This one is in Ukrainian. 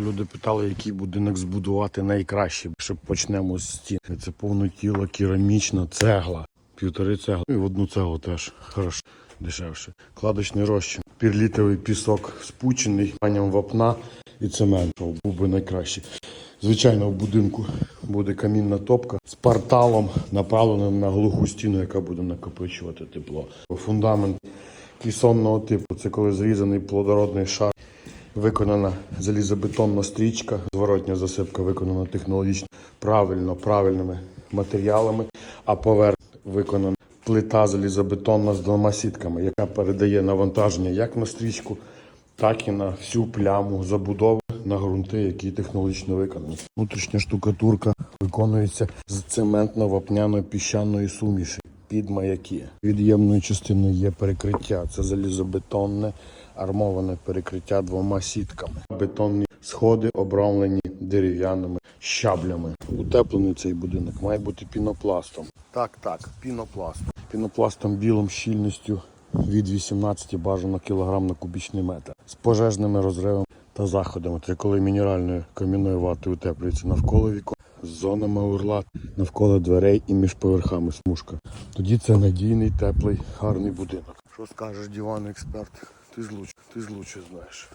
Люди питали, який будинок збудувати найкраще, щоб почнемо з стін. Це повнотіла керамічна цегла. Півтори цегли. Ну, І в одну цеглу теж хорошо, дешевше. Кладочний розчин, пірлітовий пісок спучений, паням вапна і цемент. Був би найкраще. Звичайно, в будинку буде камінна топка з порталом, направленим на глуху стіну, яка буде накопичувати тепло. Фундамент кісонного типу це коли зрізаний плодородний шар. Виконана залізобетонна стрічка, зворотня засипка виконана технологічно правильно, правильними матеріалами, а поверх виконана плита залізобетонна з двома сітками, яка передає навантаження як на стрічку, так і на всю пляму забудови на ґрунти, які технологічно виконані. Внутрішня штукатурка виконується з цементно-вапняно-піщаної суміші під маяки. Від'ємною частиною є перекриття. Це залізобетонне армоване перекриття двома сітками. Бетонні сходи обрамлені дерев'яними щаблями. Утеплений цей будинок має бути пінопластом. Так, так, пінопластом. Пінопластом білим щільністю від 18 бажано кілограм на кубічний метр з пожежними розривами та заходами. Це коли мінеральною кам'яною ватою утеплюється навколо вікон з зонами урла навколо дверей і між поверхами смужка. Тоді це надійний, теплий, гарний будинок. Що скажеш, диван експерт? Ти ж лучше, ти ж лучше знаєш.